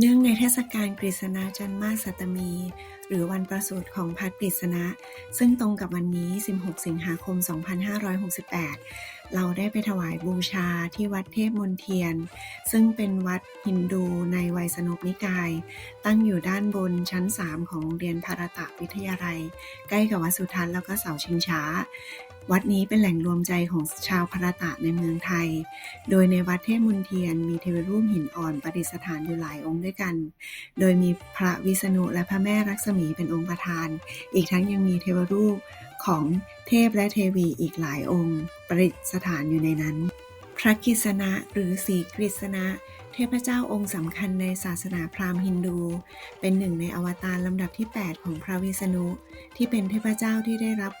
เนื่องในเทศกาลกฤษณาจันมาสัตมี หรือวันประสูติของพระกฤษณะ ซึ่งตรงกับวันนี้ 16 สิงหาคม 2568 เราได้ไปถวายบูชาที่วัดเทพมนเทียน ซึ่งเป็นวัดฮินดูในไวยสนกนิกาย ตั้งอยู่ด้านบนชั้น 3 ของโรงเรียนภารตะวิทยาลัย ใกล้กับวัดสุทัศน์แล้วก็เสาชิงช้า วัดนี้เป็นแหล่งรวมใจของชาวพารตะในเมืองไทย โดยในวัดเทพมนเทียนมีเทวรูปหินอ่อนประดิษฐานอยู่หลายองค์ด้วยกัน โดยมีพระวิษณุและพระแม่ลักษมีเป็นองค์ประธาน อีกทั้งยังมีเทวรูป ของเทพและเทวีอีกหลายองค์ ประดิษฐานอยู่ในนั้น พระกฤษณะหรือศรีกฤษณะ เทพเจ้าองค์สำคัญในศาสนาพราหมณ์ฮินดู เป็นหนึ่งในอวตารลำดับที่ 8 ของพระวิษณุ ที่เป็นเทพเจ้าที่ได้รับ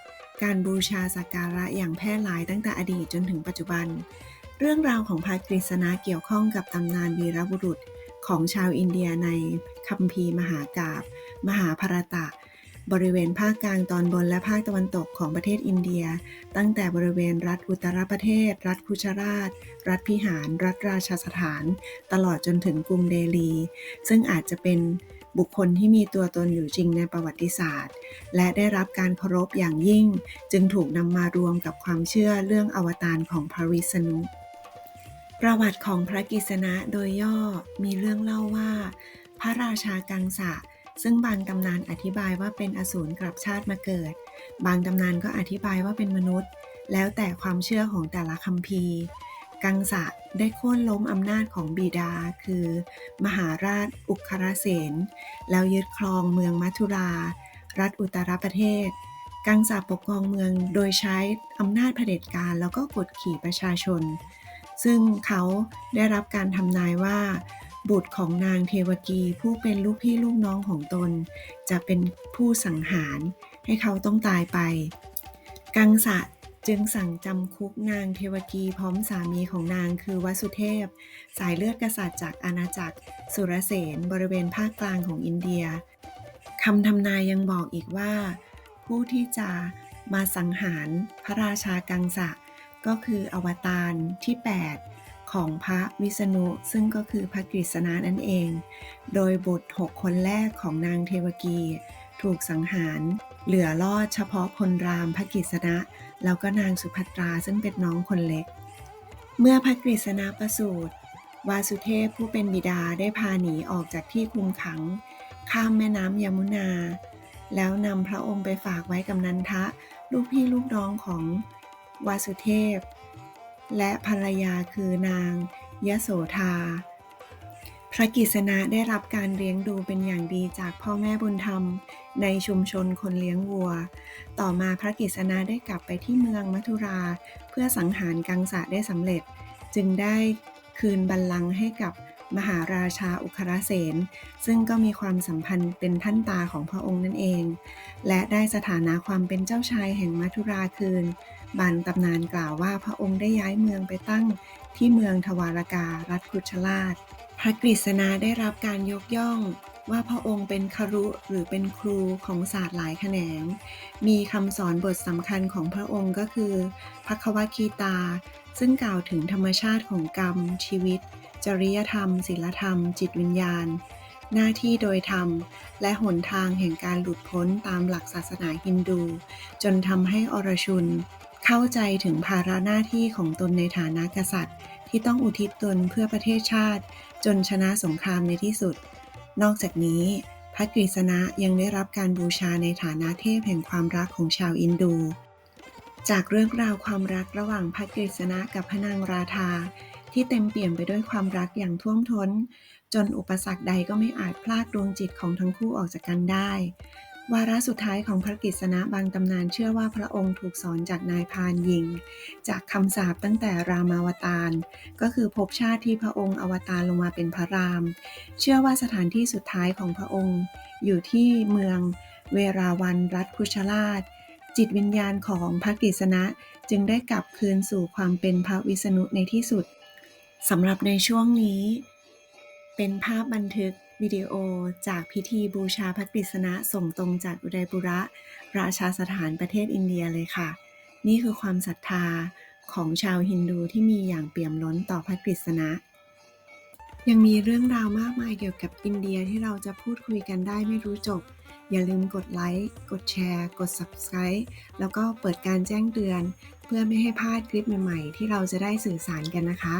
การบูชาสักการะอย่างแพร่หลายตั้งแต่อดีตจนถึงปัจจุบัน เรื่องราวของพระกฤษณะเกี่ยวข้องกับตำนานวีรบุรุษของชาวอินเดียในคัมภีร์มหากาบ มหาภารตะ บริเวณภาคกลางตอนบนและภาคตะวันตกของประเทศอินเดีย ตั้งแต่บริเวณรัฐอุตตรประเทศ รัฐคุชราช รัฐพิหาร รัฐราชสถาน ตลอดจนถึงกรุงเดลี ซึ่งอาจจะเป็นบุคคลที่มีตัวตนอยู่จริงในประวัติศาสตร์ และได้รับการเคารพอย่างยิ่ง จึงถูกนำมารวมกับความเชื่อเรื่องอวตารของพระวิษณุประวัติของพระกฤษณะโดยย่อมีเรื่องเล่าว่า พระราชากังสะ ซึ่งบางตำนานอธิบายว่าเป็นอสูรกลับชาติมาเกิด บางตำนานก็อธิบายว่าเป็นมนุษย์ แล้วแต่ความเชื่อของแต่ละคัมภีร์ กังสะได้โค่นล้มอำนาจของบิดา คือ มหาราชอุคราเสนแล้วยึดครองเมืองมัทุรา รัฐอุตรประเทศ กังสะปกครองเมืองโดยใช้อำนาจเผด็จการแล้วก็กดขี่ประชาชน ซึ่งเขาได้รับการทำนายว่า บุตรของนางเทวกีผู้เป็นลูกพี่ลูกน้องของตน จะเป็นผู้สังหารให้เขาต้องตายไป กังสะจึงสั่งจำคุกนางเทวกีพร้อมสามีของนางคือวสุเทพ สายเลือดกษัตริย์จากอาณาจักร สุรเสนบริเวณภาคกลางของอินเดียคำทำนายยังบอกอีกว่า ผู้ที่จะมาสังหารพระราชากังสะก็คืออวตารที่ 8 ของพระวิษณุซึ่งก็คือพระกฤษณะนั่นเอง โดยบุตร6คนแรกของนางเทวกี ถูกสังหาร เหลือรอดเฉพาะพลรามพระกฤษณะ แล้วก็นางสุภัตราซึ่งเป็นน้องคนเล็ก เมื่อพระกฤษณะประสูติวาสุเทพผู้เป็นบิดาได้พาหนีออกจากที่คุมขัง ข้ามแม่น้ำยมุนา แล้วนำพระองค์ไปฝากไว้กับนันทะ ลูกพี่ลูกน้องของวาสุเทพ และภรรยาคือนางยโสธา พระกิษณะได้รับการเลี้ยงดูเป็นอย่างดีจากพ่อแม่บุญธรรม ในชุมชนคนเลี้ยงวัว ต่อมาพระกิษณะได้กลับไปที่เมืองมัทุรา เพื่อสังหารกังสะได้สำเร็จ จึงได้คืนบัลลังก์ให้กับ มหาราชาอุคราเสนซึ่งก็มีความสัมพันธ์เป็นท่านตาของพระองค์นั่นเอง และได้สถานะความเป็นเจ้าชายแห่งมัทุราคืนบางตำนานกล่าวว่าพระองค์ได้ย้ายเมืองไปตั้งที่เมืองทวารกา รัฐคุชราชพระกฤษณาได้รับการยกย่องว่าพระองค์เป็นครุหรือเป็นครูของศาสตร์หลายแขนง มีคำสอนบทสำคัญของพระองค์ก็คือพระควคีตา ซึ่งกล่าวถึงธรรมชาติของกรรมชีวิต จริยธรรม ศีลธรรม จิตวิญญาณ หน้าที่โดยธรรม และหนทางแห่งการหลุดพ้นตามหลักศาสนาฮินดู จนทำให้อรชุน เข้าใจถึงภาระหน้าที่ของตนในฐานะกษัตริย์ ที่ต้องอุทิศตนเพื่อประเทศชาติ จนชนะสงครามในที่สุด นอกจากนี้พระกฤษณะยังได้รับการบูชาในฐานะเทพแห่งความรักของชาวอินดู จากเรื่องราวความรักระหว่างพระกฤษณะกับพระนางราธา ที่เต็มเปี่ยมไปด้วยความรักอย่างท่วมท้น จนอุปสรรคใดก็ไม่อาจพลากดวงจิตของทั้งคู่ออกจากกันได้ วาระสุดท้ายของพระกฤษณะบางตำนานเชื่อว่าพระองค์ถูกสอนจากนายพานหญิง จากคำสาปตั้งแต่รามาวตาร ก็คือภพชาติที่พระองค์อวตารลงมาเป็นพระราม เชื่อว่าสถานที่สุดท้ายของพระองค์ อยู่ที่เมืองเวราวันรัฐคุชราช จิตวิญญาณของพระกฤษณะจึงได้กลับคืนสู่ความเป็นพระวิษณุในที่สุด สำหรับในช่วงนี้ เป็นภาพบันทึกวิดีโอจากพิธีบูชาพระกฤษณะส่งตรงจากอุดัยปุระ ราชาสถานประเทศอินเดียเลยค่ะ นี่คือความศรัทธาของชาวฮินดูที่มีอย่างเปี่ยมล้นต่อพระกฤษณะ ยังมีเรื่องราวมากมายเกี่ยวกับอินเดียที่เราจะพูดคุยกันได้ไม่รู้จบ อย่าลืมกดไลค์ กดแชร์ กด Subscribe แล้วก็เปิดการแจ้งเตือน เพื่อไม่ให้พลาดคลิปใหม่ ๆ ที่เราจะได้สื่อสารกันนะคะ